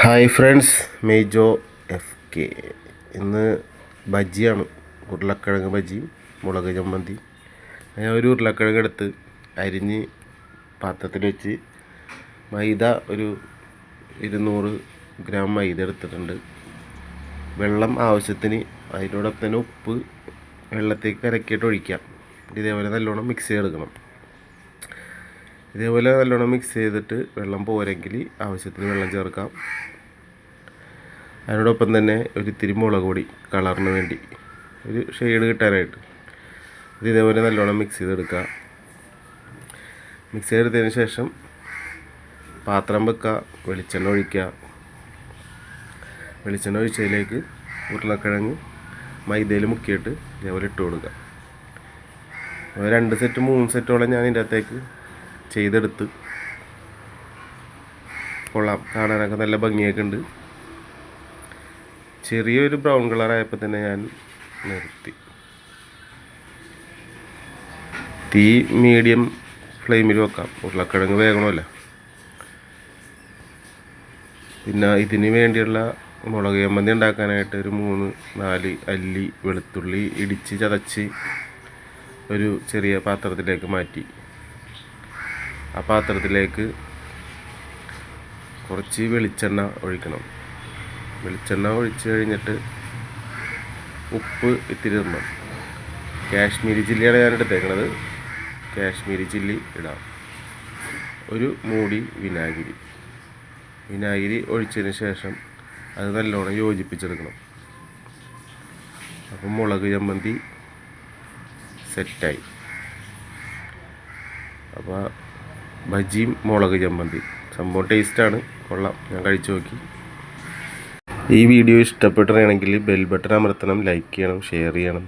Hi friends Mejo F K. ഇന്ന് ബജിയാണ്. ഉരുളക്കിഴങ്ങ് ബജി മുളക് ചമ്മന്തി. ഞാൻ ഒരു ഉരുളക്കിഴങ്ങ് എടുത്ത് അരിഞ്ഞ് പാത്രത്തിൽ വെച്ച് മൈദ ഒരു ഇരുന്നൂറ് ഗ്രാം മൈദ എടുത്തിട്ടുണ്ട്. വെള്ളം ആവശ്യത്തിന് അതിനോടൊപ്പം തന്നെ ഉപ്പ് വെള്ളത്തേക്ക് കരക്കിയിട്ട് ഒഴിക്കാം. ഇതേപോലെ നല്ലോണം മിക്സ് ചെയ്തെടുക്കണം. ഇതേപോലെ നല്ലോണം മിക്സ് ചെയ്തിട്ട് വെള്ളം പോരെങ്കിൽ ആവശ്യത്തിന് വെള്ളം ചേർക്കാം. അതിനോടൊപ്പം തന്നെ ഒരു ഇത്തിരി മുളക് പൊടി കളറിന് വേണ്ടി ഒരു ഷെയ്ഡ് കിട്ടാനായിട്ട്. ഇത് ഇതേപോലെ നല്ലോണം മിക്സ് ചെയ്തെടുക്കുക. മിക്സ് ചെയ്തെടുത്തതിന് ശേഷം പാത്രം വെക്കുക വെളിച്ചെണ്ണ ഒഴിക്കുക. വെളിച്ചെണ്ണ ഒഴിച്ചതിലേക്ക് ഉരുളക്കിഴങ്ങ് മൈദയിൽ മുക്കിയിട്ട് ഇതേപോലെ ഇട്ട് കൊടുക്കുക. രണ്ട് സെറ്റ് മൂന്ന് സെറ്റോളം ഞാൻ ഇതിന്റെ അകത്തേക്ക് ചെയ്തെടുത്ത് കൊള്ളാം. കാണാനൊക്കെ നല്ല ഭംഗിയൊക്കെ ഉണ്ട്. ചെറിയൊരു ബ്രൗൺ കളറായപ്പോൾ തന്നെ ഞാൻ നിർത്തി. തീ മീഡിയം ഫ്ലെയിമിൽ വെക്കാം. ഉരുളക്കിഴങ്ങ് വേഗണമല്ല പിന്നെ ഇതിന് വേണ്ടിയുള്ള മുളക് ചമ്മന്തി ഉണ്ടാക്കാനായിട്ട് ഒരു മൂന്ന് നാല് അല്ലി വെളുത്തുള്ളി ഇടിച്ച് ചതച്ച് ഒരു ചെറിയ പാത്രത്തിലേക്ക് മാറ്റി. ആ പാത്രത്തിലേക്ക് കുറച്ച് വെളിച്ചെണ്ണ ഒഴിക്കണം. വെളിച്ചെണ്ണ ഒഴിച്ച് കഴിഞ്ഞിട്ട് ഉപ്പ് ഇത്തിരി ഇടണം. കാശ്മീരി ചില്ലിയാണ് ഞാൻ എടുത്തേക്കണത്. കാശ്മീരി ചില്ലി ഇടാം. ഒരു മൂടി വിനാഗിരി. വിനാഗിരി ഒഴിച്ചതിന് ശേഷം അത് നല്ലോണം യോജിപ്പിച്ചെടുക്കണം. അപ്പം മുളക് ചമ്മന്തി സെറ്റായി. അപ്പോൾ ബജിയും മുളക് ചമ്മന്തി. സംഭവം ടേസ്റ്റാണ് കൊള്ളാം. ഞാൻ കഴിച്ചു നോക്കി. ഈ വീഡിയോ ഇഷ്ടപ്പെട്ടതാണെങ്കിൽ ബെൽ ബട്ടൺ അമർത്തണം ലൈക്ക് ചെയ്യണം ഷെയർ ചെയ്യണം.